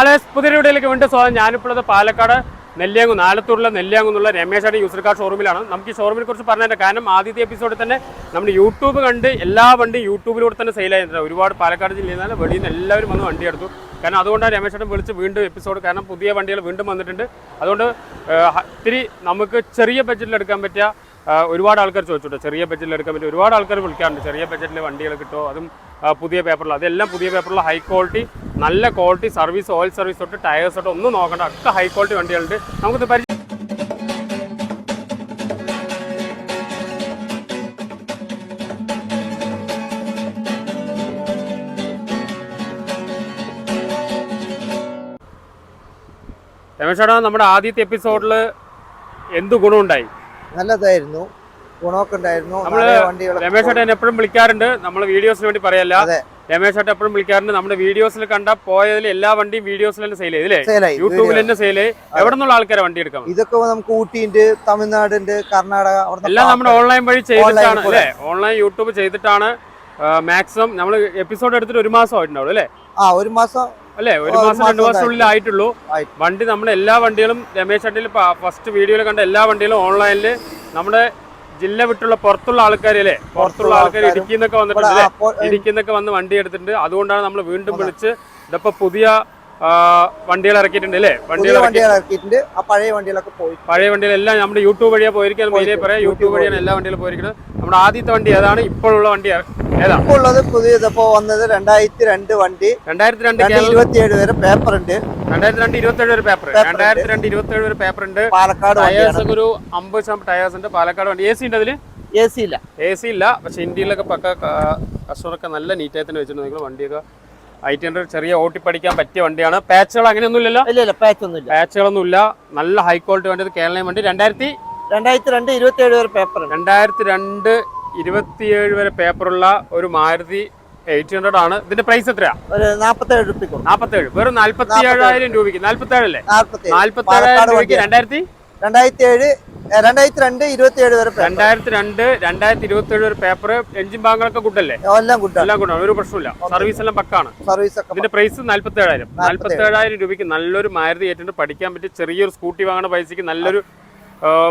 Hello പുതിയ വീഡിയോയിലേക്ക് വീണ്ടും സ്വാഗതം. ഞാനിപ്പോഴത് പാലക്കാട് നെല്ലിയാങ്കു നാലത്തൂരിലെ നെല്ലിയാങ്കുന്നുള്ള രമേശാണ് യൂസർ കാർ ഷോറൂമിലാണ് നമുക്ക് ഈ ഷോറൂമിനെ കുറിച്ച് പറഞ്ഞതിന്റെ കാരണം ആദ്യത്തെ എപ്പിസോഡിൽ തന്നെ നമ്മൾ യൂട്യൂബ് കണ്ട് എല്ലാ വണ്ടിയും യൂട്യൂബിലൂടെ തന്നെ സെയിൽ ആയിട്ടുണ്ട് ഒരുപാട് പാലക്കാട് ജില്ലയിൽ നിന്ന് വെളിയിൽ നിന്ന് എല്ലാവരും വന്ന് വണ്ടി എടുത്തു. കാരണം അതുകൊണ്ടാണ് രമേശേട്ടൻ വിളിച്ച് വീണ്ടും എപ്പിസോഡ് കാരണം പുതിയ വണ്ടികൾ വീണ്ടും വന്നിട്ടുണ്ട്. അതുകൊണ്ട് ഇത്തിരി നമുക്ക് ചെറിയ ബഡ്ജറ്റിൽ എടുക്കാൻ പറ്റിയ ഒരുപാട് ആൾക്കാർ ചോദിച്ചിട്ടോ ചെറിയ ബഡ്ജറ്റിൽ എടുക്കാൻ പറ്റിയ ഒരുപാട് ആൾക്കാർ വിളിക്കാറുണ്ട്. ചെറിയ ബഡ്ജറ്റിൽ വണ്ടികൾ കിട്ടുമോ? അതും പുതിയ പേപ്പറിൽ അതെല്ലാം പുതിയ പേപ്പറിൽ ഹൈ ക്വാളിറ്റി നല്ല ക്വാളിറ്റി സർവീസ് ഓയിൽ സർവീസ് തൊട്ട് ടയേഴ്സ് തൊട്ട് ഒന്നും നോക്കണ്ട. ഒക്കെ ഹൈ ക്വാളിറ്റി വണ്ടികളുണ്ട്. നമുക്കിത് പരിചയം രമേശേട്ടാ നമ്മുടെ ആദ്യത്തെ എപ്പിസോഡിൽ എന്ത് ഗുണമുണ്ടായി? നല്ലതായിരുന്നു. ഗുണമൊക്കെ ഉണ്ടായിരുന്നു. നമ്മൾ വണ്ടികളൊക്കെ രമേശ് ചേട്ടൻ എപ്പോഴും വിളിക്കാറുണ്ട്. നമ്മൾ വീഡിയോസിന് വേണ്ടി പറയല്ല. അതെ. രമേശ് ചേട്ടൻ എപ്പോഴും വിളിക്കാറുണ്ട്. നമ്മുടെ വീഡിയോസിൽ കണ്ട പോയതിൽ എല്ലാ വണ്ടിയും വീഡിയോസിൽ തന്നെ സെയിൽ ചെയ്തില്ലേ യൂട്യൂബിൽ തന്നെ സെയിൽ എവിടെ നിന്നുള്ള ആൾക്കാരെ വണ്ടി എടുക്കാം ഇതൊക്കെ നമുക്ക് ഊട്ടിയുണ്ട് തമിഴ്നാടിന്റെ കർണാടക എല്ലാം നമ്മുടെ ഓൺലൈൻ വഴി ചെയ്തിട്ടാണ്. അല്ലേ? ഓൺലൈൻ യൂട്യൂബ് ചെയ്തിട്ടാണ് മാക്സിമം നമ്മൾ എപ്പിസോഡ് എടുത്തിട്ട് ഒരു മാസം ആയിട്ടുണ്ടാവുള്ളൂ അല്ലേ? ആ ഒരു മാസം അല്ലേ? ഒരു മാസം രണ്ട് മാസം മാസത്തിനുള്ളിൽ ആയിട്ടുള്ളൂ. വണ്ടി നമ്മുടെ എല്ലാ വണ്ടികളും രമേശ് ചേട്ടനിൽ ഫസ്റ്റ് വീഡിയോയിൽ കണ്ട എല്ലാ വണ്ടികളും ഓൺലൈനിൽ നമ്മുടെ ജില്ല വിട്ടുള്ള പുറത്തുള്ള ആൾക്കാരല്ലേ? പുറത്തുള്ള ആൾക്കാർ ആൾക്കാരും ഇടുക്കി നിന്നൊക്കെ ഇവിടെ വന്നിട്ടുണ്ട് ഇടുക്കിന്നൊക്കെ വന്ന് വണ്ടി എടുത്തിട്ടുണ്ട്. അതുകൊണ്ടാണ് നമ്മൾ വീണ്ടും വിളിച്ച് ഇതിപ്പോ പുതിയ വണ്ടികൾ ഇറക്കിയിട്ടുണ്ട് അല്ലേ? വണ്ടികൾ വണ്ടികൾ ഇറക്കിയിട്ടുണ്ട്. ആ പഴയ വണ്ടികളൊക്കെ പോയി. പഴയ വണ്ടികളെല്ലാം നമ്മുടെ യൂട്യൂബ് വഴിയാ പോയിരിക്കുന്നത്. മെയിനെ. പറയാം യൂട്യൂബ് വഴിയാണ് എല്ലാ വണ്ടികളും പോയിരിക്കുന്നത്. നമ്മുടെ ആദ്യത്തെ വണ്ടി ഏതാണ്? ഇപ്പോഴുള്ള വണ്ടി ഏതാണ്? ഇപ്പോൾ ഉള്ളത് പുതിയത് ഇപ്പോ വന്നത് രണ്ടായിരത്തി രണ്ട് വണ്ടി. രണ്ടായിരത്തി രണ്ട് ഇരുപത്തിയേഴ് വരെ പേപ്പർ ഉണ്ട്. രണ്ടായിരത്തി രണ്ട് ഇരുപത്തി ഏഴ് വരെ പേപ്പർ രണ്ടായിരത്തി രണ്ട് ഇരുപത്തി ഏഴ് വരെ പേപ്പർ ഉണ്ട്. പാലക്കാട് ടയേഴ്സ് ഒരു അമ്പത് ശതമാനം ടയേഴ്സ് ഉണ്ട്. പാലക്കാട് വണ്ടി. എ സി ഉണ്ട് അതിൽ എ സി ഇല്ല. എ സി ഇല്ല. പക്ഷെ ഇന്ത്യയിലൊക്കെ പക്ക കസ്റ്റമറൊക്കെ നല്ല നീറ്റായി തന്നെ വെച്ചിട്ടുണ്ട്. നിങ്ങൾ വണ്ടിയൊക്കെ ഐറ്റി ഹൺഡ്രഡ് ചെറിയ ഓട്ടി പഠിക്കാൻ പറ്റിയ വണ്ടിയാണ്. പാച്ചുകൾ അങ്ങനെയൊന്നും ഇല്ലല്ലോ ഇല്ല ഇല്ല പാച്ച് ഒന്നും ഇല്ല പാച്ചുകളൊന്നും ഇല്ല നല്ല ഹൈ ക്വാളിറ്റി വണ്ടി കേരളീയ വണ്ടി. രണ്ടായിരത്തി രണ്ടായിരത്തി രണ്ട് ഇരുപത്തി ഏഴ് വരെ പേപ്പർ രണ്ടായിരത്തി രണ്ട് ഇരുപത്തിയേഴ് വരെ പേപ്പറുള്ള ഒരു മാരുതി എയ്റ്റ് ഹൺഡ്രഡ് ആണ്. ഇതിന്റെ പ്രൈസ് എത്രയാ? ഒരു നാപ്പത്തേഴ് റുപ്യ കൊടുക്കും നാൽപ്പത്തേഴ് വെറും നാല്പത്തി ഏഴായിരം രൂപയ്ക്ക്. നാല്പത്തി ഏഴല്ലേ നാപ്പത്തേഴ് നാല്പത്തി ഏഴായിരം രൂപയ്ക്ക്. രണ്ടായിരത്തി രണ്ടായിരത്തി ഏഴ് രണ്ടായിരത്തി രണ്ട് ഇരുപത്തി ഏഴ് വരെ രണ്ടായിരത്തി രണ്ട് രണ്ടായിരത്തി ഇരുപത്തി ഏഴ് വരെ പേപ്പർ എഞ്ചിൻ ഭാഗങ്ങളൊക്കെ ഗുഡല്ലേ എല്ലാം ഗുഡ് എല്ലാം ഗുഡാണ് ഒരു പ്രശ്നമില്ല സർവീസ് എല്ലാം പക്കാണ്. സർവീസ് ഇതിന്റെ പ്രൈസ് നാല്പത്തി ഏഴായിരം നാല്പത്തി ഏഴായിരം രൂപയ്ക്ക് നല്ലൊരു മാരുതി ഏറ്റുണ്ട് പഠിക്കാൻ പറ്റിയ ചെറിയൊരു സ്കൂട്ടി വാങ്ങുന്ന പൈസക്ക് നല്ലൊരു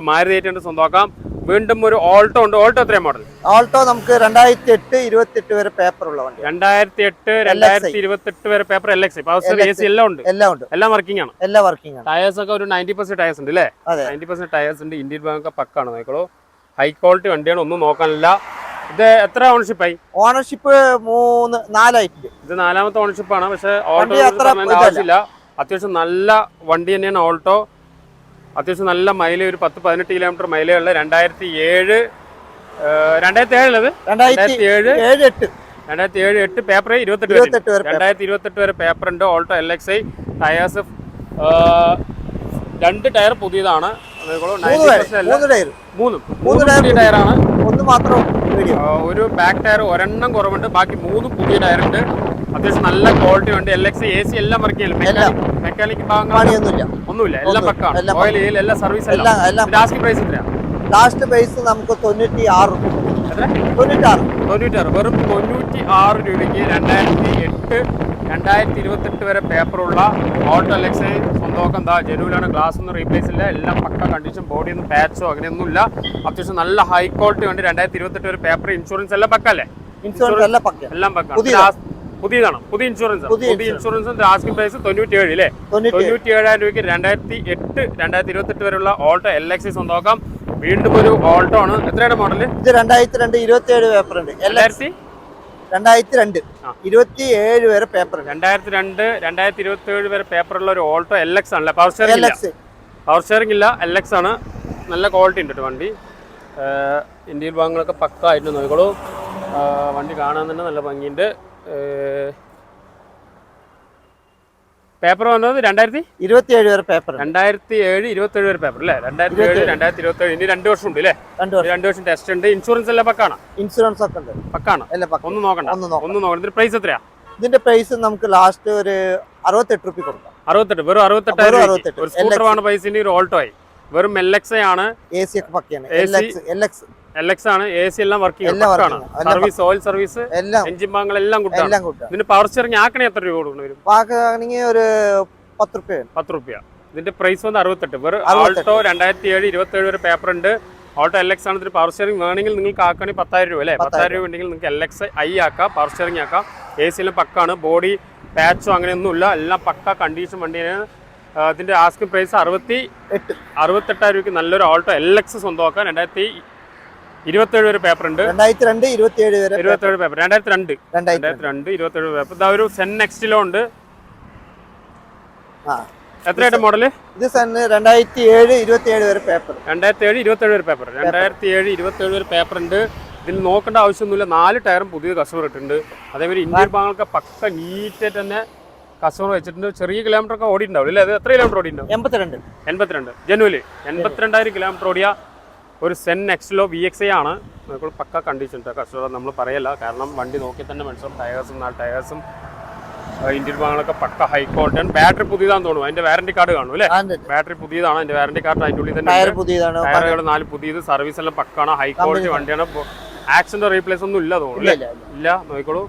മാരുതി ഏറ്റുണ്ട് സ്വന്തമാക്കാം. വീണ്ടും ഒരു ഓൾട്ടോ ഉണ്ട്. ഓൾട്ടോ എത്രയാണ് മോഡൽ ഓൾട്ടോ നമുക്ക് രണ്ടായിരത്തി എട്ട് ഇരുപത്തെട്ട് വരെ പേപ്പർ ഉള്ള വണ്ടി. രണ്ടായിരത്തി എട്ട് രണ്ടായിരത്തി ഇരുപത്തി എട്ട് വരെ paper L X power A C എല്ലാം ഉണ്ട്. എല്ലാം ഉണ്ട്. എല്ലാം വർക്കിംഗ് ആണ്. എല്ലാം വർക്കിംഗ് ആണ്. ടയേഴ്സ് ഒക്കെ ഒരു നയന്റി പെർസെന്റ് ടയേഴ്സ് ഉണ്ട് അല്ലേ നയന്റി പെർസെന്റ് ടയേഴ്സ് ഉണ്ട്. ഇന്ത്യൻ ബാങ്ക് ഒക്കെ പക്കാണ്. നോക്കോ ഹൈ ക്വാളിറ്റി വണ്ടിയാണ്. ഒന്നും നോക്കാനില്ല. ഇത് എത്ര ഓണർഷിപ്പ് ആയി? ഓണർഷിപ്പ് മൂന്ന് നാലായിട്ടുണ്ട് ഇത് നാലാമത്തെ ഓണർഷിപ്പ് ആണ്. പക്ഷെ ഓൾട്ടോ ആവശ്യമില്ല. അത്യാവശ്യം നല്ല വണ്ടി തന്നെയാണ് ഓൾട്ടോ അത്യാവശ്യം നല്ല മൈല ഒരു പത്ത് പതിനെട്ട് കിലോമീറ്റർ ഉള്ള രണ്ടായിരത്തി ഏഴ് രണ്ടായിരത്തി ഏഴിലത് രണ്ടായിരത്തി ഏഴ് ഏഴ് എട്ട്. രണ്ടായിരത്തി ഏഴ് എട്ട് പേപ്പർ ഇരുപത്തെട്ട് വരെ. രണ്ടായിരത്തി ഇരുപത്തെട്ട് വരെ പേപ്പർ. ഉണ്ട് Alto L X I tyres രണ്ട് ടയർ പുതിയതാണ്. അതേപോലെ 90% അല്ല. മൂന്ന് ടയർ. മൂന്നും. മൂന്ന് മൂന്ന് ടയർ പുതിയ ടയറാണ്. ഒന്ന് മാത്രം ഒരു ബാക്ക് ടയർ ഒരെണ്ണം കുറവുണ്ട്. ബാക്കി മൂന്ന് പുതിയ ടയർ ഉണ്ട് അത്യാവശ്യം നല്ല ക്വാളിറ്റി ഉണ്ട്. എൽ എക്സ് എ സി എല്ലാം വർക്ക് ചെയ്യില്ല? മെക്കാനിക് പണിയൊന്നുമില്ല. ഒന്നുമില്ല. എല്ലാം പക്കാണ്. ഓയിൽ എല്ലാം സർവീസ് എല്ലാം. എല്ലാം ലാസ്റ്റ് പ്രൈസ് എത്രയാണ് ലാസ്റ്റ് പ്രൈസ് നമുക്ക് തൊണ്ണൂറ്റി ആറ് തൊണ്ണൂറ്റാറ് തൊണ്ണൂറ്റാറ് വെറും തൊണ്ണൂറ്റി ആറ് രൂപയ്ക്ക് രണ്ടായിരത്തി എട്ട് രണ്ടായിരത്തി ഇരുപത്തെട്ട് വരെ പേപ്പറുള്ള ഓട്ടോ എലക്സ് സ്വന്തമൊക്കെ എന്താ ജനുവിലാണ് ഗ്ലാസ് ഒന്നും റീപ്ലേസ് ഇല്ല. എല്ലാം പക്ക കണ്ടീഷൻ ബോഡി ഒന്നും പാച്ചോ അങ്ങനെയൊന്നുമില്ല. അത്യാവശ്യം നല്ല ഹൈ ക്വാളിറ്റി ഉണ്ട്. രണ്ടായിരത്തി ഇരുപത്തെട്ട് വരെ പേപ്പർ ഇൻഷുറൻസ് എല്ലാം പക്കല്ലേ? ഇൻഷുറൻസ് എല്ലാം പക്ക. എല്ലാം പക്ക. ലാസ്റ്റ്- പുതിയതാണ് പുതിയ ഇൻഷുറൻസ് പുതിയ പുതിയ ഇൻഷുറൻസ് ആസ്കിംഗ് പ്രൈസ് തൊണ്ണൂറ്റി ഏഴ് അല്ലേ തൊണ്ണൂറ്റി ഏഴായിരം രൂപയ്ക്ക് രണ്ടായിരത്തി എട്ട് രണ്ടായിരത്തി ഇരുപത്തെട്ട് വരെയുള്ള ഓൾട്ടോ എൽ എക്സ് സ്വന്തമാക്കാം വീണ്ടും ഒരു ഓൾട്ടോ ആണ്. എത്രയാണ് മോഡൽ ഇത് രണ്ടായിരത്തി രണ്ട് ഇരുപത്തി ഏഴ് പേപ്പർ ഉണ്ട് രണ്ടായിരത്തി? രണ്ടായിരത്തി രണ്ട്. ഇരുപത്തി ഏഴ് വരെ പേപ്പർ രണ്ടായിരത്തി രണ്ട് രണ്ടായിരത്തി ഇരുപത്തി ഏഴ് വരെ പേപ്പറുള്ള ഒരു ഓൾട്ടോ എൽ എക്സ് ആണല്ലേ? പവർ ഷെയറിംഗ് പവർ ഷെയറിംഗ് ഇല്ല. എൽ എക്സ് ആണ്. നല്ല ക്വാളിറ്റി ഉണ്ട് കേട്ടോ വണ്ടി. ഇന്ത്യയിൽ ഭാഗങ്ങളൊക്കെ പക്ക ആയിട്ട് നോക്കിക്കോളൂ വണ്ടി കാണാൻ തന്നെ നല്ല ഭംഗിയുണ്ട്. പേപ്പർ വന്നത് രണ്ടായിരത്തി? ഇരുപത്തി ഏഴ് വരെ പേപ്പർ രണ്ടായിരത്തി ഏഴ് ഇരുപത്തി ഏഴ് വരെ പേപ്പർ അല്ലേ? രണ്ടായിരത്തി ഏഴ് രണ്ടായിരത്തി ഇരുപത്തി ഏഴ് ഇനി രണ്ട് വർഷം. ഉണ്ട് അല്ലേ രണ്ടു വർഷം ടെസ്റ്റ് ഉണ്ട്. ഇൻഷുറൻസ് എല്ലാം പക്കാണ്? ഇൻഷുറൻസ് ഒക്കെ ഉണ്ട്. പക്കാണ്? ഒന്ന് നോക്കണം ഒന്നും നോക്കണ്ട. ഇതിന്റെ പ്രൈസ് എത്രയാ? ഇതിന്റെ പ്രൈസ് നമുക്ക് ലാസ്റ്റ് ഒരു അറുപത്തെട്ട് റുപ്യ കൊടുക്കാം. അറുപത്തെട്ട് വെറും അറുപത്തെട്ടായിരം അറുപത്തെട്ട്. ഒരു സ്കൂട്ടർ ആണ് പൈസ ഒരു ഓൾട്ടോ ആയി. വെറും എൽ എക്സ് ആണ്. എ സി ഒക്കെ പക്കയാണ് എക്സ് എൽ എക്സ് ആണ് എ സി എല്ലാം വർക്കിംഗ് സർവീസ് ഓയിൽ സർവീസ് എല്ലാം എഞ്ചിൻ ഭാഗങ്ങൾ എല്ലാം. കിട്ടാണ് എല്ലാം കൂട്ടാം ഇതിന് പവർ സ്റ്റിയറിംഗ് ആക്കണേ എത്ര രൂപ കൊടുക്കണം വരും? ആക്കണെങ്കിൽ ഒരു പത്ത് റുപ്യ പത്ത് റുപ്യ. ഇതിന്റെ പ്രൈസ് വന്ന് അറുപത്തെട്ട്. വെറും ഓൾട്ടോ ആൾട്ടോ രണ്ടായിരത്തി ഏഴ് ഇരുപത്തി ഏഴ് വരെ പേപ്പർ ഉണ്ട്. ഓൾട്ടോ എൽ എക്സ് ആണ് ഇതിന് പവർ സ്റ്റിയറിംഗ് വേണമെങ്കിൽ നിങ്ങൾക്ക് ആക്കണേ പത്തായിരം രൂപ അല്ലേ? പത്തായിരം രൂപ. ഉണ്ടെങ്കിൽ നിങ്ങൾക്ക് എൽ എക്സ് ഐ ആക്കാം പവർ സ്റ്റിയറിംഗ് ആക്കാം. എ സിയിലും പക്കാണ്. ബോഡി പാച്ചോ അങ്ങനെയൊന്നുമില്ല എല്ലാം പക്ക. കണ്ടീഷൻ വണ്ടിയാണ് ഇതിന്റെ ആസ്കിംഗ് പ്രൈസ് അറുപത്തി അറുപത്തെട്ടായിരം രൂപയ്ക്ക് നല്ലൊരു ഓൾട്ടോ എൽ എക്സ് സ്വന്തമാക്കാം. രണ്ടായിരത്തി ഇരുപത്തേഴ് വരെ പേപ്പർ ഉണ്ട്. രണ്ടായിരത്തി രണ്ട് ഇരുപത്തിയേഴ് വരെ ഇരുപത്തേഴ് പേപ്പർ രണ്ടായിരത്തി രണ്ട്. രണ്ടായിരത്തി രണ്ട്. ഇരുപത്തേഴ് പേപ്പർ ഇതാ ഒരു സെൻ നെക്സ്റ്റിലോ ഉണ്ട്. എത്രയായിട്ട് മോഡൽ ഇത് സെന്ന് രണ്ടായിരത്തി ഏഴ് ഇരുപത്തിയേഴ് വരെ പേപ്പർ രണ്ടായിരത്തി ഏഴ് ഇരുപത്തേഴ് വരെ പേപ്പർ രണ്ടായിരത്തി ഏഴ് ഇരുപത്തേഴ് വരെ പേപ്പർ ഉണ്ട്. ഇതിൽ നോക്കേണ്ട ആവശ്യമൊന്നുമില്ല. നാല് ടയറും പുതിയ കസവർ ഇട്ടിട്ടുണ്ട്. അതേപോലെ ഇന്ത്യൻ ഭാഗങ്ങൾക്ക് പക്ക നീറ്റായിട്ട് തന്നെ കസ്റ്റമർ വെച്ചിട്ടുണ്ട്. ചെറിയ കിലോമീറ്റർ ഒക്കെ ഓടിയിട്ടുണ്ടാവും അല്ലേ? അത് എത്ര കിലോമീറ്റർ ഓടിയിട്ടുണ്ടാവും? എൺപത്തിരണ്ട്. എൺപത്തിരണ്ട്. ജനുവലി എൺപത്തിരണ്ടായിരം കിലോമീറ്റർ ഓടിയ ഒരു സെൻ നെക്സ്റ്റിലോ വി എക്സ് ഐ ആണ്. നമുക്ക് പക്ക കണ്ടീഷൻ കസ്റ്റമർ നമ്മൾ പറയല്ല. കാരണം വണ്ടി നോക്കി തന്നെ മനസ്സിലാവും. ടയേഴ്സും നാല് ടയേഴ്സും ഇന്ത്യൻ ഭാഗങ്ങളൊക്കെ പക്ക ഹൈ ക്വാളിറ്റി ആണ്. ബാറ്ററി പുതിയതാണെന്ന് തോന്നുന്നു. അതിന്റെ വാറന്റി കാർഡ് കാണും അല്ലേ? ബാറ്ററി പുതിയതാണ്. അതിന്റെ വാറന്റി കാർഡ് അതിന്റെ ഉള്ളിൽ തന്നെ ടയറുകൾ നാല് പുതിയത്. സർവീസ് എല്ലാം പക്കാണ്. ഹൈ ക്വാളിറ്റി വണ്ടിയാണ്. ആക്സിഡന്റ് റീപ്ലേസ് ഒന്നും ഇല്ല തോന്നുന്നു ഇല്ല നോക്കോളൂ നോക്കിക്കോളൂ.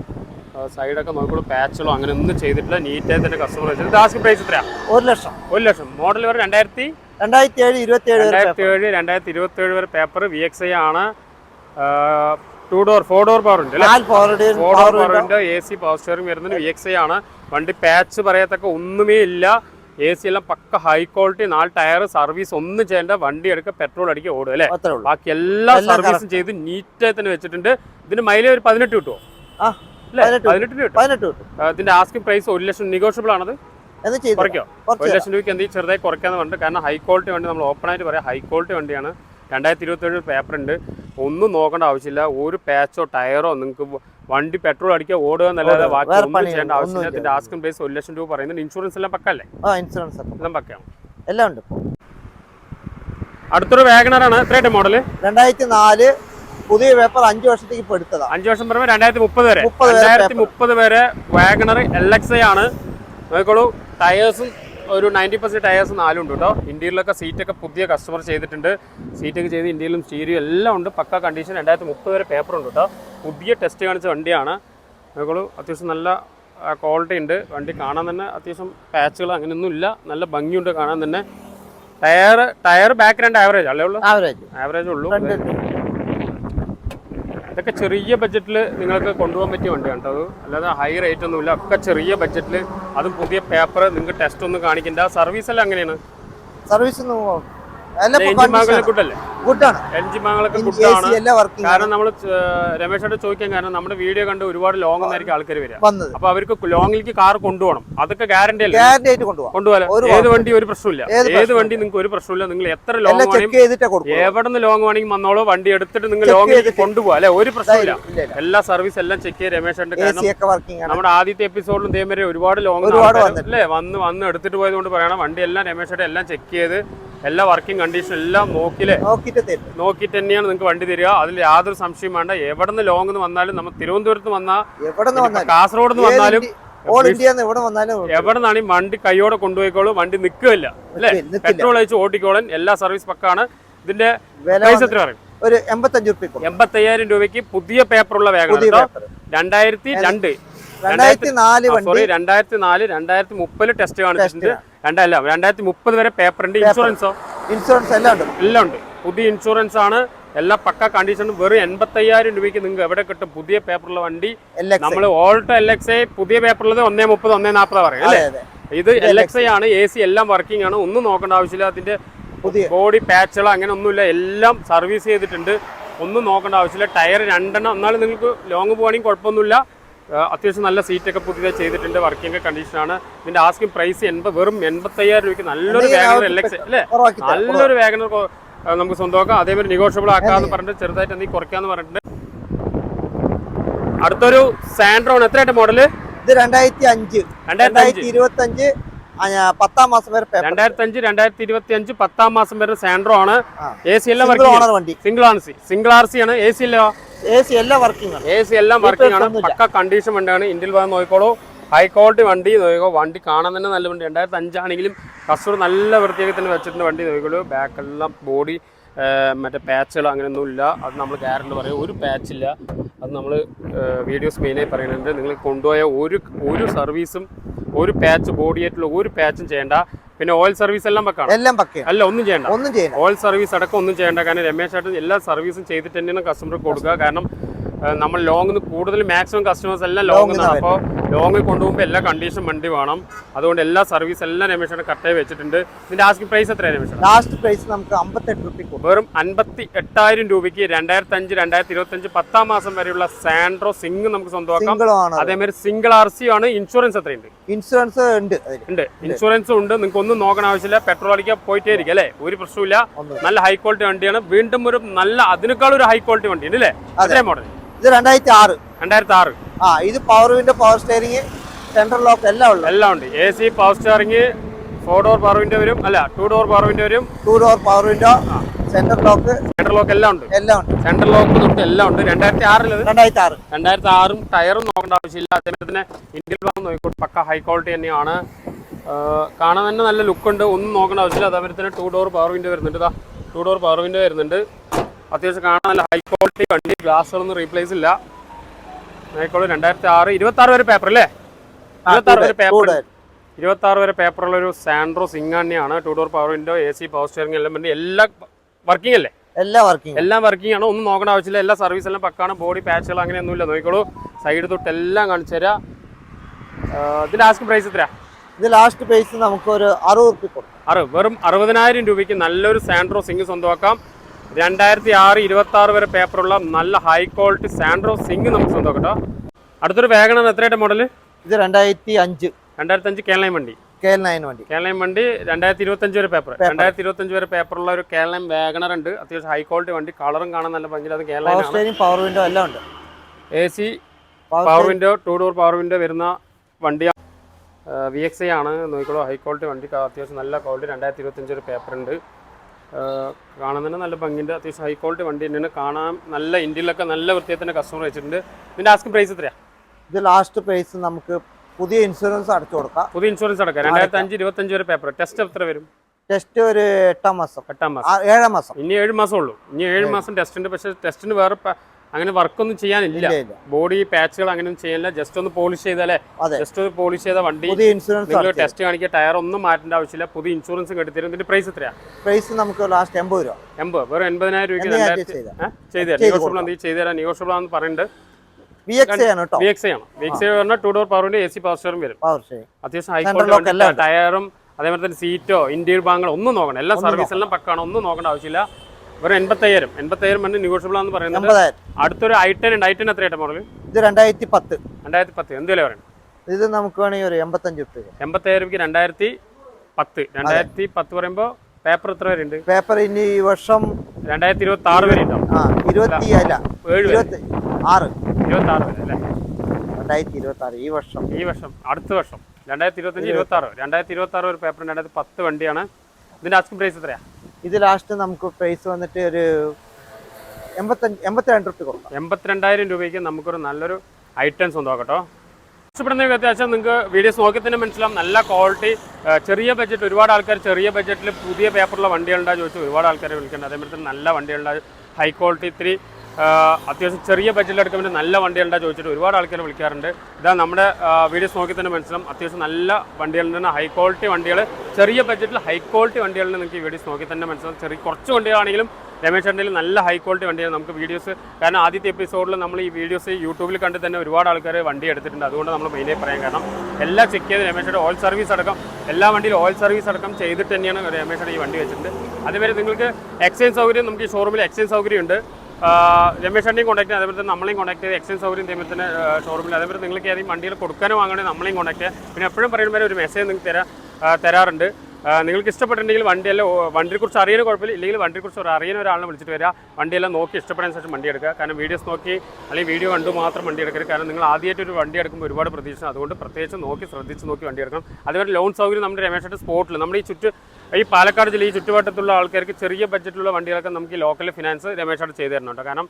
സൈഡൊക്കെ നോക്കിക്കോളൂ. പാച്ചുകളോ അങ്ങനെ ഒന്നും ചെയ്തിട്ടില്ല. നീറ്റായി തന്നെ കസ്റ്റമർ വെച്ചത് ആസ്ക് പ്രൈസ് എത്രയാ? ഒരു ലക്ഷം. ഒരു ലക്ഷം. മോഡൽ വരെ രണ്ടായിരത്തി രണ്ടായിരത്തി ഏഴ് ഇരുപത്തി ഏഴ് രണ്ടായിരത്തി ഏഴ് രണ്ടായിരത്തി ഇരുപത്തി ഏഴ് വരെ പേപ്പർ വി എക്സ് ഐ ആണ് two door four door power ഉണ്ട് ഫോർ ഡോർ പവർ ഉണ്ട്. എ സി പവർ സ്റ്റിയറിംഗ് വരുന്നത് വി എക്സ് ഐ ആണ്. വണ്ടി പാച്ച് പറയത്തക്ക ഒന്നുമേ ഇല്ല. എ സി എല്ലാം പക്ക ഹൈ ക്വാളിറ്റി നാല് ടയർ സർവീസ് ഒന്നും ചെയ്യേണ്ട. വണ്ടി എടുക്കുക പെട്രോൾ അടിക്കുക ഓടുക അല്ലേ? ബാക്കി എല്ലാ സർവീസും ചെയ്ത് നീറ്റായി തന്നെ വെച്ചിട്ടുണ്ട്. ഇതിന് മൈലേജ് ഒരു പതിനെട്ട് കിട്ടുമോ പതിനെട്ടിന് കിട്ടും. ഇതിന്റെ ആസ്കിംഗ് പ്രൈസ് ഒരു ലക്ഷം നെഗോഷ്യബിൾ ആണത്? കുറയ്ക്കോ? ഒരു ലക്ഷം രൂപയ്ക്ക് എന്തെങ്കിലും ചെറുതായി കുറയ്ക്കാന്ന് പറഞ്ഞിട്ട് കാരണം ഹൈ ക്വാളിറ്റി വണ്ടി നമ്മൾ ഓപ്പൺ ആയിട്ട് പറയാം. ഹൈ ക്വാളിറ്റി വണ്ടിയാണ്. രണ്ടായിരത്തി ഇരുപത്തേഴ് പേപ്പർ ഉണ്ട്. ഒന്നും നോക്കേണ്ട ആവശ്യമില്ല. ഒരു പാച്ചോ ടയറോ നിങ്ങൾക്ക് വണ്ടി പെട്രോൾ അടിക്കുക ഓടുക എന്നല്ലാതെ. ബാക്കി ഒന്നും ചെയ്യേണ്ട ആവശ്യമില്ല. ആസ്കിൻ ഇതിന്റെ ആസ്കിംഗ് പ്രൈസ് ഒരു ലക്ഷം രൂപ പറയുന്നത് ഇൻഷുറൻസ് എല്ലാം പക്കല്ലേ? ഇൻഷുറൻസ് എല്ലാം പക്കയാണ് എല്ലാം ഉണ്ട്. അടുത്തൊരു വാഗണറാണ് എത്രയായിട്ട് മോഡൽ രണ്ടായിരത്തി നാല് പുതിയ പേപ്പർ അഞ്ചു വർഷത്തേക്ക് ഇപ്പൊ എടുത്തതാണ് അഞ്ചു വർഷം പറയുമ്പോൾ രണ്ടായിരത്തി മുപ്പത് വരെ. 30 വരെ രണ്ടായിരത്തി മുപ്പത് വരെ വാഗണർ എൽ എക്സ് ആണ്. നോക്കിക്കോളൂ. ടയേഴ്സും ഒരു നയന്റി പെർസെന്റ് ടയേഴ്സ് നാലും ഉണ്ട് കേട്ടോ. ഇന്ത്യയിലൊക്കെ സീറ്റൊക്കെ പുതിയ കസ്റ്റമർ ചെയ്തിട്ടുണ്ട്. സീറ്റൊക്കെ ചെയ്ത് ഇന്ത്യയിലും സ്റ്റീരിയോ എല്ലാം ഉണ്ട്. പക്ക കണ്ടീഷൻ രണ്ടായിരത്തി മുപ്പത് വരെ പേപ്പർ ഉണ്ട് കേട്ടോ. പുതിയ ടെസ്റ്റ് കാണിച്ച വണ്ടിയാണ്. നോക്കിക്കോളൂ അത്യാവശ്യം നല്ല ക്വാളിറ്റി ഉണ്ട്. വണ്ടി കാണാൻ തന്നെ അത്യാവശ്യം പാച്ചുകൾ അങ്ങനെയൊന്നും ഇല്ല. നല്ല ഭംഗിയുണ്ട് കാണാൻ തന്നെ. ടയർ ടയർ ബാക്ക് രണ്ട് ആവറേജ് അല്ലേ ഉള്ളൂ? ആവറേജ് ആവറേജ് ഉള്ളൂ. ഇതൊക്കെ ചെറിയ ബഡ്ജറ്റിൽ നിങ്ങൾക്ക് കൊണ്ടുപോകാൻ പറ്റിയ വണ്ടിയാണ് കേട്ടോ അത്. അല്ലാതെ ഹൈ റേറ്റ് ഒന്നുമില്ല ഒക്കെ ചെറിയ ബഡ്ജറ്റിൽ അതും പുതിയ പേപ്പർ നിങ്ങൾക്ക് ടെസ്റ്റ് ഒന്നും കാണിക്കണ്ട. സർവീസ് എല്ലാം അങ്ങനെയാണ് സർവീസ് എല്ലാം കാരണം നമ്മൾ രമേശോട് ചോദിക്കാൻ കാരണം നമ്മുടെ വീഡിയോ കണ്ട് ഒരുപാട് ലോങ് ആയിരിക്കും ആൾക്കാർ വരിക. അപ്പൊ അവർക്ക് ലോങ്ങിലേക്ക് കാർ കൊണ്ടുപോകണം. അതൊക്കെ ഗ്യാരണ്ടി അല്ലേ? കൊണ്ടുപോകാം. ഏത് വണ്ടി ഒരു പ്രശ്നമില്ല ഏത് വണ്ടി നിങ്ങൾക്ക് ഒരു പ്രശ്നമില്ല നിങ്ങൾ എത്ര ലോങ് എവിടെ നിന്ന് ലോങ് വേണമെങ്കിൽ വന്നോളൂ. വണ്ടി എടുത്തിട്ട് നിങ്ങൾ ലോങ് ലോങ്ങിലേക്ക് കൊണ്ടുപോകാം. അല്ലെ? ഒരു പ്രശ്നമില്ല എല്ലാ സർവീസ് എല്ലാം ചെക്ക് ചെയ്യാം രമേശന്റെ കാരണം നമ്മുടെ ആദ്യത്തെ എപ്പിസോഡിലും ഇതേമാതിരി ഒരുപാട് ലോങ് അല്ലേ? വന്ന് വന്ന് എടുത്തിട്ട് പോയത് കൊണ്ട് പറയണം. വണ്ടി എല്ലാം രമേശയുടെ എല്ലാം ചെക്ക് ചെയ്ത് എല്ലാ വർക്കിംഗ് കണ്ടീഷൻ എല്ലാം നോക്കിയിട്ട് തരും. നോക്കിയിട്ട് തന്നെയാണ് നിങ്ങൾക്ക് വണ്ടി തരിക. അതിൽ യാതൊരു സംശയം വേണ്ട. എവിടെ നിന്ന് ലോങ് വന്നാലും നമ്മൾ തിരുവനന്തപുരത്ത് വന്നാൽ കാസർഗോഡ് നിന്ന് വന്നാലും ഓൾ ഇന്ത്യ എവിടെ വന്നാലും എവിടെ നിന്നാണ് ഈ വണ്ടി കൈയോടെ കൊണ്ടുപോയിക്കോളും. വണ്ടി നിൽക്കുകയില്ല. അല്ലേ? പെട്രോൾ അയച്ച് ഓടിക്കോളൻ എല്ലാ സർവീസ് പക്കാണ്. ഇതിന്റെ പ്രൈസ് എത്ര പറയും? ഒരു എൺപത്തഞ്ച് രൂപ കൊടുക്കും. എൺപത്തയ്യായിരം രൂപയ്ക്ക് പുതിയ പേപ്പറുള്ള വേഗം രണ്ടായിരത്തി രണ്ട്. രണ്ടായിരത്തി നാല് വണ്ടി. സോറി രണ്ടായിരത്തി നാല് രണ്ടായിരത്തി മുപ്പതിൽ ടെസ്റ്റ് കാണിച്ചിട്ടുണ്ട് രണ്ടല്ല രണ്ടായിരത്തി മുപ്പത് വരെ പേപ്പറുണ്ട് ഇൻഷുറൻസോ ഇൻഷുറൻസ് എല്ലാം ഉണ്ട്. എല്ലാം ഉണ്ട്. പുതിയ ഇൻഷുറൻസ് ആണ്. എല്ലാ പക്ക കണ്ടീഷനും വെറും എൺപത്തയ്യായിരം രൂപയ്ക്ക് നിങ്ങൾക്ക് എവിടെ കിട്ടും? പുതിയ പേപ്പറുള്ള വണ്ടി. നമ്മൾ ഓൾട്ടോ എൽ എക്സ് ഐ പുതിയ പേപ്പറുള്ളത് ഒന്നേ മുപ്പത് ഒന്നേ നാൽപ്പത് പറയും അല്ലേ? ഇത് എൽ എക്സ് ഐ ആണ്. എ സി എല്ലാം വർക്കിംഗ് ആണ്. ഒന്നും നോക്കേണ്ട ആവശ്യമില്ല. അതിന്റെ പുതിയ. ബോഡി പാച്ചുകൾ അങ്ങനെ ഒന്നുമില്ല. എല്ലാം സർവീസ് ചെയ്തിട്ടുണ്ട്. ഒന്നും നോക്കേണ്ട ആവശ്യമില്ല. ടയർ രണ്ടെണ്ണം. എന്നാലും നിങ്ങൾക്ക് ലോങ് പോകണമെങ്കിൽ കുഴപ്പമൊന്നുമില്ല. അത്യാവശ്യം നല്ല സീറ്റൊക്കെ പുതിയതായി ചെയ്തിട്ടുണ്ട് വർക്കിംഗ് കണ്ടീഷനാണ് ഇതിന്റെ ആസ്കിംഗ് പ്രൈസ് എൺപത് വെറും എൺപത്തയ്യായിരം രൂപയ്ക്ക് നല്ലൊരു വാഗണർ എൽ എക്സ് അല്ലേ നല്ലൊരു വാഗണർ നമുക്ക് സ്വന്തമാക്കാം. അതേപോലെ നെഗോഷ്യബിൾ ആക്കാന്ന് പറഞ്ഞിട്ട് ചെറുതായിട്ട് എന്തെങ്കിലും കുറയ്ക്കാന്ന് പറഞ്ഞിട്ടുണ്ട്. അടുത്തൊരു സാൻഡ്രോൺ എത്രയായിട്ട് മോഡൽ ഇത് രണ്ടായിരത്തി അഞ്ച്. രണ്ടായിരത്തി ഇരുപത്തി അഞ്ച് പത്താം മാസം വരെ രണ്ടായിരത്തി അഞ്ച് രണ്ടായിരത്തി ഇരുപത്തി അഞ്ച് പത്താം മാസം വരെ സാൻഡ്രോ ആണ്. എ സി എല്ലാം വണ്ടി. Single R C single R C ആണ്. എ സി എല്ലാം എ സി എല്ലാം വർക്കിംഗ് ആണ്. എ സി എല്ലാം വർക്കിംഗ് ആണ്. പക്ക കണ്ടീഷൻ വണ്ടിയാണ്. ഇന്ത്യയിൽ വന്ന് നോക്കിക്കോളൂ. ഹൈ ക്വാളിറ്റി വണ്ടി നോക്കിക്കോ. വണ്ടി കാണാൻ തന്നെ നല്ല വണ്ടി. രണ്ടായിരത്തി അഞ്ചാണെങ്കിലും കസ്റ്റമർ നല്ല വൃത്തിയൊക്കെ തന്നെ വെച്ചിട്ടുണ്ട് വണ്ടി നോക്കിക്കോളൂ. ബാക്കെല്ലാം ബോഡി മറ്റേ പാച്ചുകൾ അങ്ങനെയൊന്നും ഇല്ല അത് നമ്മൾ ഗ്യാരണ്ടി പറയും. ഒരു പാച്ചില്ല അത് നമ്മൾ വീഡിയോസ് മെയിനായി പറയുന്നുണ്ട്. നിങ്ങൾ കൊണ്ടുപോയ ഒരു ഒരു സർവീസും ഒരു പാച്ച് ബോഡി ആയിട്ടുള്ള ഒരു പാച്ചും ചെയ്യേണ്ട. പിന്നെ ഓയിൽ സർവീസ് എല്ലാം വെക്കണം എല്ലാം വെക്കുക അല്ല ഒന്നും ചെയ്യണ്ട. ഒന്നും ചെയ്യണ്ട. ഓയിൽ സർവീസ് അടക്കം ഒന്നും ചെയ്യേണ്ട. കാരണം രമേശ് ചേട്ടൻ എല്ലാ സർവീസും ചെയ്തിട്ട് തന്നെയാണ് കസ്റ്റമർക്ക് കൊടുക്കുക. കാരണം നമ്മൾ ലോങ് കൂടുതൽ മാക്സിമം കസ്റ്റമേഴ്സ് എല്ലാം ലോങ് നിന്നാണ്. അപ്പോൾ ലോങ് കൊണ്ടുപോകുമ്പോൾ എല്ലാ കണ്ടീഷൻ വണ്ടി വേണം. അതുകൊണ്ട് എല്ലാ സർവീസ് എല്ലാം നിമിഷം കറക്റ്റായി വെച്ചിട്ടുണ്ട്. ഇതിന്റെ ആസ്കിംഗ് പ്രൈസ് എത്രയാണ് രമേശ് ലാസ്റ്റ് പ്രൈസ് നമുക്ക് അമ്പത്തെട്ട് റുപ്യ കൊടുക്കും. വെറും അൻപത്തി എട്ടായിരം രൂപയ്ക്ക് രണ്ടായിരത്തി അഞ്ച് രണ്ടായിരത്തി ഇരുപത്തി അഞ്ച് പത്താം മാസം വരെയുള്ള സാൻഡ്രോ സിംഗ് നമുക്ക് സ്വന്തമാക്കാം. അതേമാതിരി സിംഗിൾ ആർ സി ആണ്. ഇൻഷുറൻസ് എത്രയുണ്ട്? ഇൻഷുറൻസ് ഉണ്ട് ഉണ്ട്. ഇൻഷുറൻസ് ഉണ്ട്. നിങ്ങൾക്ക് ഒന്നും നോക്കണ ആവശ്യമില്ല. പെട്രോൾ അടിക്കാൻ പോയിട്ടേ ഇരിക്കും അല്ലേ? ഒരു പ്രശ്നമില്ല നല്ല ഹൈ ക്വാളിറ്റി വണ്ടിയാണ്. വീണ്ടും ഒരു നല്ല അതിനേക്കാൾ ഒരു ഹൈ ക്വാളിറ്റി വണ്ടി ഉണ്ട് അല്ലേ? അതേ. മോഡൽ ഇത് രണ്ടായിരത്തി ആറ് രണ്ടായിരത്തി ആറ് ആ ഇത് power window power steering central lock എല്ലാം ഉള്ളത്. എല്ലാം ഉണ്ട്. A C power steering four door power window വരും. അല്ല ടു ഡോർ പവർ വിൻഡോ വരും. Two door power window central lock central lock എല്ലാം ഉണ്ട്. എല്ലാം ഉണ്ട്. സെൻട്രൽ ലോക്ക് തൊട്ട് എല്ലാം ഉണ്ട്. രണ്ടായിരത്തി ആറിൽ രണ്ടായിരത്തി ആറ് രണ്ടായിരത്തി ആറും ടയറും നോക്കേണ്ട ആവശ്യമില്ല. അദ്ദേഹത്തിന് തന്നെ ഇന്ത്യൻ ഭാഗം നോക്കിക്കോട്ടെ. പക്ക ഹൈ ക്വാളിറ്റി തന്നെയാണ്. കാണാൻ തന്നെ നല്ല ലുക്ക് ഉണ്ട്. ഒന്നും നോക്കേണ്ട ആവശ്യമില്ല. അതേപോലെ തന്നെ ടു ഡോർ പവർ വിൻഡോ വരുന്നുണ്ട്. ഇതാ ടു ഡോർ പവർ വിൻഡോ വരുന്നുണ്ട്. അത്യാവശ്യം കാണാൻ നല്ല ഹൈ ക്വാളിറ്റി വണ്ടി ഗ്ലാസ്സുകളൊന്നും റീപ്ലേസ് ഇല്ല. ആയിക്കോളൂ രണ്ടായിരത്തി ആറ് ഇരുപത്തി ആറ് വരെ പേപ്പർ അല്ലേ ഇരുപത്തി ആറ് വരെ പേപ്പർ ഉള്ള ഇരുപത്തി ആറ് വരെ പേപ്പറുള്ള ഒരു സാൻഡ്രോ സിംഗ് തന്നെയാണ് two door power window A C power steering എല്ലാം വേണ്ടി എല്ലാ വർക്കിംഗ് അല്ലേ? എല്ലാം വർക്കിംഗ് എല്ലാം വർക്കിംഗ് ആണ്. ഒന്നും നോക്കേണ്ട ആവശ്യമില്ല. എല്ലാ സർവീസ് എല്ലാം പക്കാണ്. ബോഡി പാച്ചുകൾ അങ്ങനെയൊന്നുമില്ല. നോക്കിക്കോളൂ. സൈഡ് തൊട്ട് എല്ലാം കാണിച്ചു തരാം. ഇത് ലാസ്റ്റ് പ്രൈസ് എത്ര ഇത് ലാസ്റ്റ് പ്രൈസ് നമുക്ക് ഒരു അറുപത് റുപ്യ കൊടുക്കും. അറു വെറും അറുപതിനായിരം രൂപയ്ക്ക് നല്ലൊരു സാൻഡ്രോ സിംഗ് സ്വന്തമാക്കാം. രണ്ടായിരത്തി ആറ് ഇരുപത്തി ആറ് വരെ പേപ്പറുള്ള നല്ല ഹൈ ക്വാളിറ്റി സാൻഡ്രോ സിംഗ് നമുക്ക് സ്വന്തം കേട്ടോ. അടുത്തൊരു വാഗണർ എത്രയായിട്ട് മോഡൽ ഇത് രണ്ടായിരത്തി അഞ്ച് രണ്ടായിരത്തി അഞ്ച് കേരളം വണ്ടി. കേരളം വണ്ടി. കേരളയും വണ്ടി രണ്ടായിരത്തി ഇരുപത്തഞ്ച് വരെ പേപ്പർ രണ്ടായിരത്തി ഇരുപത്തഞ്ച് വരെ പേപ്പറുള്ള ഒരു കേരളം വേഗണർ ഉണ്ട്. അത്യാവശ്യം ഹൈ ക്വാളിറ്റി വണ്ടി. കളറും കാണാൻ നല്ല ഭംഗി അത് കേരളം പവർ വിൻഡോ എല്ലാം ഉണ്ട്. A C power window two door power window വരുന്ന വണ്ടിയാണ് വി എക്സ് ഐ ആണ്. നോക്കിക്കോളൂ. ഹൈ ക്വാളിറ്റി വണ്ടി. അത്യാവശ്യം നല്ല ക്വാളിറ്റി രണ്ടായിരത്തി ഇരുപത്തഞ്ച് ഒരു പേപ്പർ ഉണ്ട്. കാണാൻ തന്നെ നല്ല ഭംഗിന്റെ അത്യാവശ്യം ഹൈ ക്വാളിറ്റി വണ്ടി തന്നെയാണ് കാണാൻ നല്ല ഇന്ത്യയിലൊക്കെ നല്ല വൃത്തിയത്തിന്റെ കസ്റ്റമർ വെച്ചിട്ടുണ്ട്. ഇതിന്റെ ആസ്കിംഗ് പ്രൈസ് എത്രയാ? ഇത് ലാസ്റ്റ് പ്രൈസ് നമുക്ക് പുതിയ ഇൻഷുറൻസ് അടച്ചു കൊടുക്കാം. പുതിയ ഇൻഷുറൻസ് അടക്കാം. രണ്ടായിരത്തി അഞ്ച് ഇരുപത്തഞ്ച് വരെ പേപ്പർ ടെസ്റ്റ് എത്ര വരും? ടെസ്റ്റ് ഒരു എട്ടാം മാസം. എട്ടാം മാസം. ഏഴാം മാസം. ഇനി ഏഴ് മാസം ഉള്ളൂ. ഇനി ഏഴ് മാസം ടെസ്റ്റ് ഉണ്ട്. പക്ഷേ ടെസ്റ്റിന് വേറെ അങ്ങനെ വർക്കൊന്നും ചെയ്യാനില്ല. ബോഡി പാച്ചുകൾ അങ്ങനെ ഒന്നും ചെയ്യാനില്ല ജസ്റ്റ് ഒന്ന് പോളിഷ് ചെയ്താലേ ജസ്റ്റ് ഒന്ന് പോളിഷ് ചെയ്ത വണ്ടി നിങ്ങൾ ടെസ്റ്റ് കാണിക്കുക. ടയർ ഒന്നും മാറ്റേണ്ട ആവശ്യമില്ല. പുതിയ ഇൻഷുറൻസും കെട്ടിത്തരും ഇതിന്റെ പ്രൈസ് എത്രയാ? പ്രൈസ് നമുക്ക് ലാസ്റ്റ് എൺപത് രൂപ. എൺപത്. വെറും എൺപതിനായിരം രൂപയ്ക്ക് രണ്ടായിരത്തി ചെയ്ത തരാം. നിയോഷബിൾ എന്തെങ്കിലും ചെയ്തു തരാം. നിയോഷബിൾ ആണെന്ന് പറയുന്നുണ്ട്. ടു ഡോർ പവറിന്റെ എ സി പവർ സ്റ്റോറും വരും. അത്യാവശ്യം ഹൈ ക്വാളിറ്റി ടയറും അതേപോലെ തന്നെ സീറ്റോ ഇന്റീരിയർ ഭാഗങ്ങളോ ഒന്നും നോക്കണം എല്ലാ സർവീസ് എല്ലാം പക്കാണ്. ഒന്നും നോക്കേണ്ട ആവശ്യമില്ല. വെറും എൺപത്തയ്യായിരം. എൺപത്തയ്യായിരം മണ്ണ് നിയോഷബിൾ ആണെന്ന് പറയുന്നത് അടുത്തൊരു ഐ ടെൻ ഉണ്ട് ഐ ടെൻ എത്രയായിട്ട് മോഡൽ? ഇത് രണ്ടായിരത്തി പത്ത് രണ്ടായിരത്തി പത്ത് എന്ത് വില ഇത് നമുക്ക് വേണമെങ്കിൽ ഒരു എൺപത്തഞ്ച് എൺപത്തയ്യായിരം രൂപയ്ക്ക് രണ്ടായിരത്തി പത്ത് രണ്ടായിരത്തി പത്ത് പറയുമ്പോൾ പേപ്പർ എത്ര വരെ ഉണ്ട് പേപ്പർ ഇനി ഈ വർഷം രണ്ടായിരത്തി ഇരുപത്തി ആറ് വരെ ഉണ്ടാവും. ആ ഇരുപത്തി അല്ല ഏഴ് ആറ് ഇരുപത്തി ആറ്. വരെ അല്ലേ? രണ്ടായിരത്തി ഇരുപത്തി ആറ് ഈ വർഷം. ഈ വർഷം അടുത്ത വർഷം. രണ്ടായിരത്തി ഇരുപത്തഞ്ച് ഇരുപത്തി ആറ് രണ്ടായിരത്തി ഇരുപത്തി ആറ് ഒരു പേപ്പർ രണ്ടായിരത്തി പത്ത് വണ്ടിയാണ്. ഇതിന്റെ ആസ്കിംഗ് പ്രൈസ് എത്രയാ? ഇത് ലാസ്റ്റ് നമുക്ക് പ്രൈസ് വന്നിട്ട് ഒരു എൺപത്തിരണ്ടായിരം രൂപയ്ക്ക് നമുക്കൊരു നല്ലൊരു ഐറ്റംസ് സ്വന്തമാക്കാം കേട്ടോ. ഇഷ്ടപ്പെടുന്ന അത്യാവശ്യം നിങ്ങൾക്ക് വീഡിയോസ് നോക്കി തന്നെ മനസ്സിലാവും. നല്ല ക്വാളിറ്റി ചെറിയ ബഡ്ജറ്റ് ഒരുപാട് ആൾക്കാർ ചെറിയ ബഡ്ജറ്റിൽ പുതിയ പേപ്പറുള്ള വണ്ടികളുണ്ടാകും ചോദിച്ചു ഒരുപാട് ആൾക്കാരെ വിളിക്കുന്നുണ്ട്. അതേപോലെ തന്നെ നല്ല വണ്ടികളുണ്ടാകും ഹൈ ക്വാളിറ്റി ഇത്തിരി അത്യാവശ്യം ചെറിയ ബഡ്ജറ്റിൽ എടുക്കാൻ വേണ്ടി നല്ല വണ്ടികളുണ്ടാ ചോദിച്ചിട്ട് ഒരുപാട് ആൾക്കാർ വിളിക്കാറുണ്ട്. ഇതാ നമ്മുടെ വീഡിയോസ് നോക്കി തന്നെ മനസ്സിലാവും. അത്യാവശ്യം നല്ല വണ്ടികളുണ്ട് ഹൈ ക്വാളിറ്റി വണ്ടികൾ ചെറിയ ബഡ്ജറ്റിൽ ഹൈ ക്വാളിറ്റി വണ്ടികളിൽ നിങ്ങൾക്ക് ഈ വീഡിയോസ് നോക്കി തന്നെ മനസ്സിലാവും. ചെറിയ കുറച്ച് വണ്ടികളാണെങ്കിലും രമേശ് ചേട്ടന്റെ നല്ല ഹൈ ക്വാളിറ്റി വണ്ടിയാണ് നമുക്ക് വീഡിയോസ് കാരണം ആദ്യത്തെ എപ്പിസോഡിൽ നമ്മൾ ഈ വീഡിയോസ് യൂട്യൂബിൽ കണ്ട് തന്നെ ഒരുപാട് ആൾക്കാർ വണ്ടി എടുത്തിട്ടുണ്ട്. അതുകൊണ്ട് നമ്മൾ മെയിനായി പറയാൻ കാരണം എല്ലാം ചെക്ക് ചെയ്ത് രമേശ് ചേട്ടൻ ഓയിൽ സർവീസ് അടക്കം എല്ലാ വണ്ടിയിലും ഓയിൽ സർവീസ് അടക്കം ചെയ്തിട്ട് തന്നെയാണ് രമേശ് ഈ വണ്ടി വെച്ചിട്ടുണ്ട്. അതുവരെ നിങ്ങൾക്ക് എക്സ്ചേഞ്ച് സൗകര്യം നമുക്ക് ഈ ഷോറൂമിൽ എക്സ്ചേഞ്ച് സൗകര്യം ഉണ്ട്. രമേശ് ചേട്ടനെയും കോൺടാക്ട് ചെയ്യാം അതേപോലെ തന്നെ നമ്മളെയും കോൺടാക്ട് ചെയ്ത് എക്സ്ചേഞ്ച് സൗകര്യം ദൈവത്തിന് ഷോറൂമിൽ അതേപോലെ നിങ്ങൾക്ക് ഏതെങ്കിലും വണ്ടികൾ കൊടുക്കാനോ വാങ്ങണമെങ്കിൽ നമ്മളെയും കോൺടാക്ട് ചെയ്യാം. പിന്നെ എപ്പോഴും പറയുന്ന പോലെ ഒരു മെസ്സേജ് നിങ്ങൾക്ക് തരാ തരാറുണ്ട്. നിങ്ങൾക്ക് ഇഷ്ടപ്പെട്ടിട്ടുണ്ടെങ്കിൽ വണ്ടിയെല്ലാം വണ്ടിയെക്കുറിച്ച് അറിയാൻ കുഴപ്പമില്ല. ഇല്ലെങ്കിൽ വണ്ടിയെക്കുറിച്ച് ഒരു അറിയുന്ന ഒരാളെ വിളിച്ചിട്ട് വരിക വണ്ടിയെല്ലാം നോക്കി ഇഷ്ടപ്പെടാൻ ശേഷം വണ്ടി എടുക്കുക. കാരണം വീഡിയോസ് നോക്കി അല്ലെങ്കിൽ വീഡിയോ കണ്ടു മാത്രം വണ്ടി എടുക്കരുത്. കാരണം നിങ്ങൾ ആദ്യമായിട്ട് ഒരു വണ്ടി എടുക്കുമ്പോൾ ഒരുപാട് പ്രതീക്ഷ. അതുകൊണ്ട് പ്രത്യേകിച്ച് നോക്കി ശ്രദ്ധിച്ച് നോക്കി വണ്ടി എടുക്കണം. അതുപോലെ ലോൺ സൗകര്യം നമ്മുടെ രമേശ് സ്പോട്ടിൽ നമ്മുടെ ഈ ചുറ്റ് ഈ പാലക്കാട് ജില്ല ഈ ചുറ്റുവട്ടത്തുള്ള ആൾക്കാർക്ക് ചെറിയ ബഡ്ജറ്റിലുള്ള വണ്ടികളൊക്കെ നമുക്ക് ഈ ലോക്കൽ ഫിനാൻസ് രമേശായിട്ട് ചെയ്തു തരുന്നുണ്ട്. കാരണം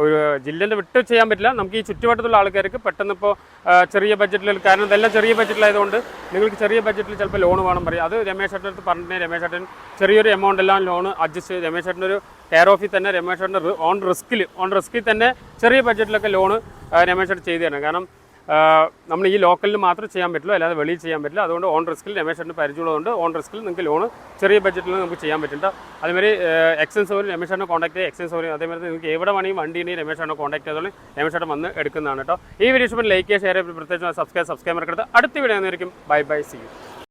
ഒരു ജില്ലേന്റെ വിട്ട് ചെയ്യാൻ പറ്റില്ല. നമുക്ക് ഈ ചുറ്റുവട്ടത്തുള്ള ആൾക്കാർക്ക് പെട്ടെന്ന് ഇപ്പോൾ ചെറിയ ബഡ്ജറ്റിൽ കാരണം ഇതെല്ലാം ചെറിയ ബഡ്ജറ്റിലായതുകൊണ്ട് നിങ്ങൾക്ക് ചെറിയ ബഡ്ജറ്റിൽ ചിലപ്പോൾ ലോൺ വേണം പറയും. അത് രമേശ് ചേട്ടന്റെ അടുത്ത് പറഞ്ഞിട്ട് രമേശ് ചേട്ടൻ ചെറിയൊരു എമൗണ്ട് എല്ലാം ലോൺ അഡ്ജസ്റ്റ് ചെയ്ത് രമേശ് ചേട്ടന്റെ ഒരു കെയർ ഓഫിൽ തന്നെ രമേശ് ചേട്ടന്റെ ഓൺ റിസ്കിൽ ഓൺ റിസ്കിൽ തന്നെ ചെറിയ ബഡ്ജറ്റിലൊക്കെ ലോൺ രമേശ് ചേട്ടൻ ചെയ്തു തരണം. കാരണം നമ്മൾ ഈ ലോക്കലിൽ മാത്രം ചെയ്യാൻ പറ്റുള്ളൂ അല്ലാതെ വെളിയിൽ ചെയ്യാൻ പറ്റില്ല. അതുകൊണ്ട് ഓൺ റിസ്കിൽ രമേശേട്ടന് പരിചയമുള്ളതുകൊണ്ട് ഓൺ റിസ്കിൽ നിങ്ങൾക്ക് ലോൺ ചെറിയ ബഡ്ജറ്റിൽ നമുക്ക് ചെയ്യാൻ പറ്റില്ല. അതേമാതിരി എക്സൻസ് സൗകര്യം രമേശേട്ടനെ കോൺടാക്ട് ചെയ്യുക എക്സൻസ് സൗകര്യം അതേമാതിരി നിങ്ങൾക്ക് എവിടെ വേണമെങ്കിൽ വണ്ടി ഉണ്ടെങ്കിൽ രമേശേട്ടനെ കോൺടാക്ട് ചെയ്തോളൂ രമേശേട്ടൻ വന്ന് എടുക്കുന്നതാണ് കേട്ടോ. ഈ വീഡിയോ ലൈക്ക് ചെയ്യുക ഷെയർ ചെയ്യുക പ്രത്യേകിച്ച് സബ്സ്ക്രൈബ് സബ്സ്ക്രൈബ് മറക്കരുത്. അടുത്ത വീഡിയോ ആയിരിക്കും. Bye bye C U